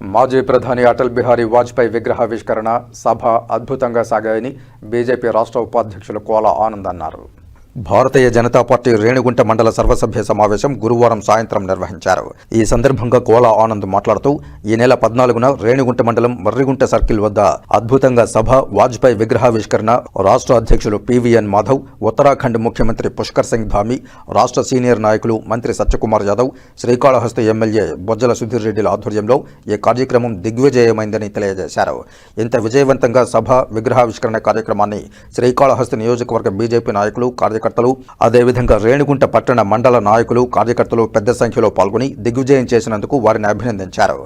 మాజీ ప్రధాని అటల్ బిహారీ వాజ్పేయి విగ్రహావిష్కరణ సభ అద్భుతంగా సాగాయని బీజేపీ రాష్ట్ర ఉపాధ్యక్షులు కోలా ఆనంద్ అన్నారు. భారతీయ జనతా పార్టీ రేణిగుంట మండల సర్వసభ్య సమావేశం గురువారం సాయంత్రం నిర్వహించారు. ఈ సందర్భంగా కోలా ఆనంద్ మాట్లాడుతూ ఈ నెల పద్నాలుగున రేణిగుంట మండలం మర్రిగుంట సర్కిల్ వద్ద అద్భుతంగా సభ వాజ్పేయి విగ్రహావిష్కరణ రాష్ట్ర అధ్యక్షులు పివిఎన్ మాధవ్ ఉత్తరాఖండ్ ముఖ్యమంత్రి పుష్కర్ సింగ్ ధామి రాష్ట్ర సీనియర్ నాయకులు మంత్రి సత్యకుమార్ యాదవ్ శ్రీకాళహస్తి ఎమ్మెల్యే బొజ్జల సుధీర్ రెడ్డిల ఆధ్వర్యంలో ఈ కార్యక్రమం దిగ్విజయమైందని తెలియజేశారు. ఇంత విజయవంతంగా సభ విగ్రహావిష్కరణ కార్యక్రమాన్ని శ్రీకాళహస్తి నియోజకవర్గ బీజేపీ నాయకులు కార్యకర్తలు అదేవిధంగా రేణిగుంట పట్టణ మండల నాయకులు కార్యకర్తలు పెద్ద సంఖ్యలో పాల్గొని దిగ్విజయం చేసినందుకు వారిని అభినందించారు.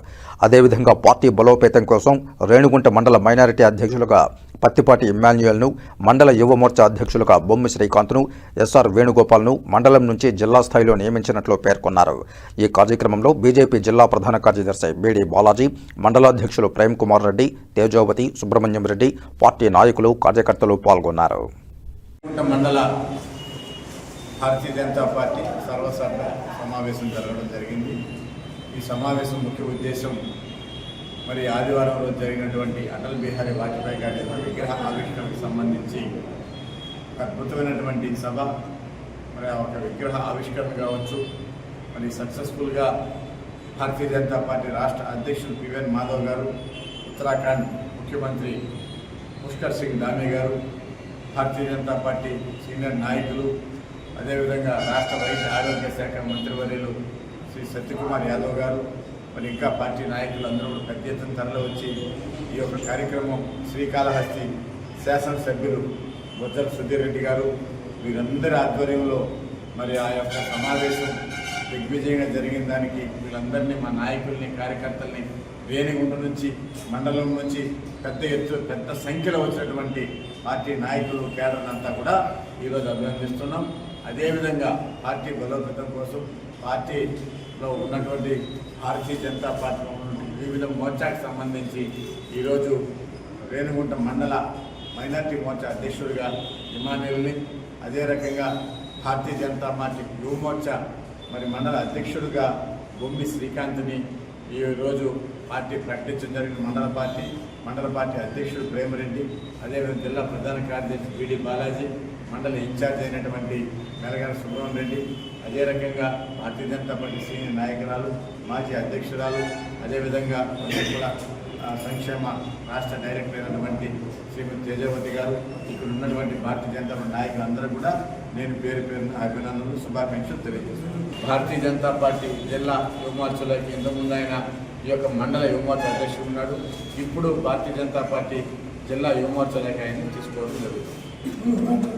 అదేవిధంగా పార్టీ బలోపేతం కోసం రేణిగుంట మండల మైనారిటీ అధ్యక్షులుగా పత్తిపాటి ఇమ్మాన్యుయల్ను మండల యువ మోర్చా అధ్యక్షులుగా బొమ్మి శ్రీకాంత్ను ఎస్ఆర్ వేణుగోపాల్ను మండలం నుంచి జిల్లా స్థాయిలో నియమించినట్లు పేర్కొన్నారు. ఈ కార్యక్రమంలో బీజేపీ జిల్లా ప్రధాన కార్యదర్శి బీడీ బాలాజీ మండలాధ్యక్షులు ప్రేమ్ కుమార్ రెడ్డి తేజోవతి సుబ్రహ్మణ్యం రెడ్డి పార్టీ నాయకులు కార్యకర్తలు పాల్గొన్నారు. మండల భారతీయ జనతా పార్టీ సర్వసభ సమావేశం జరగడం జరిగింది. ఈ సమావేశం ముఖ్య ఉద్దేశం మరి ఆదివారం రోజు జరిగినటువంటి అటల్ బిహారీ వాజ్పేయి గారి విగ్రహ ఆవిష్కరణకు సంబంధించి ఒక అద్భుతమైనటువంటి సభ మరి ఒక విగ్రహ ఆవిష్కరణ కావచ్చు. మరి సక్సెస్ఫుల్గా భారతీయ జనతా పార్టీ రాష్ట్ర అధ్యక్షులు పివిఎన్ మాధవ్ గారు ఉత్తరాఖండ్ ముఖ్యమంత్రి పుష్కర్ సింగ్ ధామి గారు భారతీయ జనతా పార్టీ సీనియర్ నాయకులు అదేవిధంగా రాష్ట్ర వైద్య ఆరోగ్య శాఖ మంత్రివర్యులు శ్రీ సత్యకుమార్ యాదవ్ గారు మరి ఇంకా పార్టీ నాయకులు అందరూ కూడా పెద్ద ఎత్తున తరలి వచ్చి ఈ యొక్క కార్యక్రమం శ్రీకాళహస్తి శాసనసభ్యులు బొజ్జల సుధీర్ రెడ్డి గారు వీరందరి ఆధ్వర్యంలో మరి ఆ యొక్క సమావేశం దిగ్విజయంగా జరిగిన దానికి వీళ్ళందరినీ మా నాయకుల్ని కార్యకర్తల్ని రేణిగుంట నుంచి మండలం నుంచి పెద్ద ఎత్తు పెద్ద సంఖ్యలో వచ్చినటువంటి పార్టీ నాయకులు కేడర్ అంతా కూడా ఈరోజు అభినందిస్తున్నాం. అదేవిధంగా పార్టీ బలోపేతం కోసం పార్టీలో ఉన్నటువంటి భారతీయ జనతా పార్టీలో ఉన్నటువంటి వివిధ మోర్చాకు సంబంధించి ఈరోజు రేణుగుంట మండల మైనార్టీ మోర్చా అధ్యక్షుడిగా ఇమానుయల్ని అదే రకంగా భారతీయ జనతా పార్టీ యువ మోర్చా మరి మండల అధ్యక్షుడిగా బొమ్మి శ్రీకాంత్ని ఈరోజు పార్టీ ప్రకటించడం జరిగిన మండల పార్టీ మండల పార్టీ అధ్యక్షుడు ప్రేమరెడ్డి అదేవిధంగా జిల్లా ప్రధాన కార్యదర్శి బిడి బాలాజీ మండల ఇన్ఛార్జ్ అయినటువంటి మెలగాల సుబ్రహ్మణ్య రెడ్డి అదే రకంగా భారతీయ జనతా పార్టీ సీనియర్ నాయకురాలు మాజీ అధ్యక్షురాలు అదేవిధంగా కూడా సంక్షేమ రాష్ట్ర డైరెక్టర్ అయినటువంటి శ్రీమతి తేజవతి గారు ఇక్కడ ఉన్నటువంటి భారతీయ జనతా పార్టీ నాయకులందరూ కూడా నేను పేరు పేరున అభినందనలు శుభాకాంక్షలు తెలియజేస్తున్నాను. భారతీయ జనతా పార్టీ జిల్లా యువమోర్చలకి ఇంతకుముందు ఆయన ఈ యొక్క మండల యువమోర్చ అధ్యక్షుడు ఉన్నాడు. ఇప్పుడు భారతీయ జనతా పార్టీ జిల్లా యువమోర్చలకి ఆయన తీసుకోవడం జరుగుతుంది.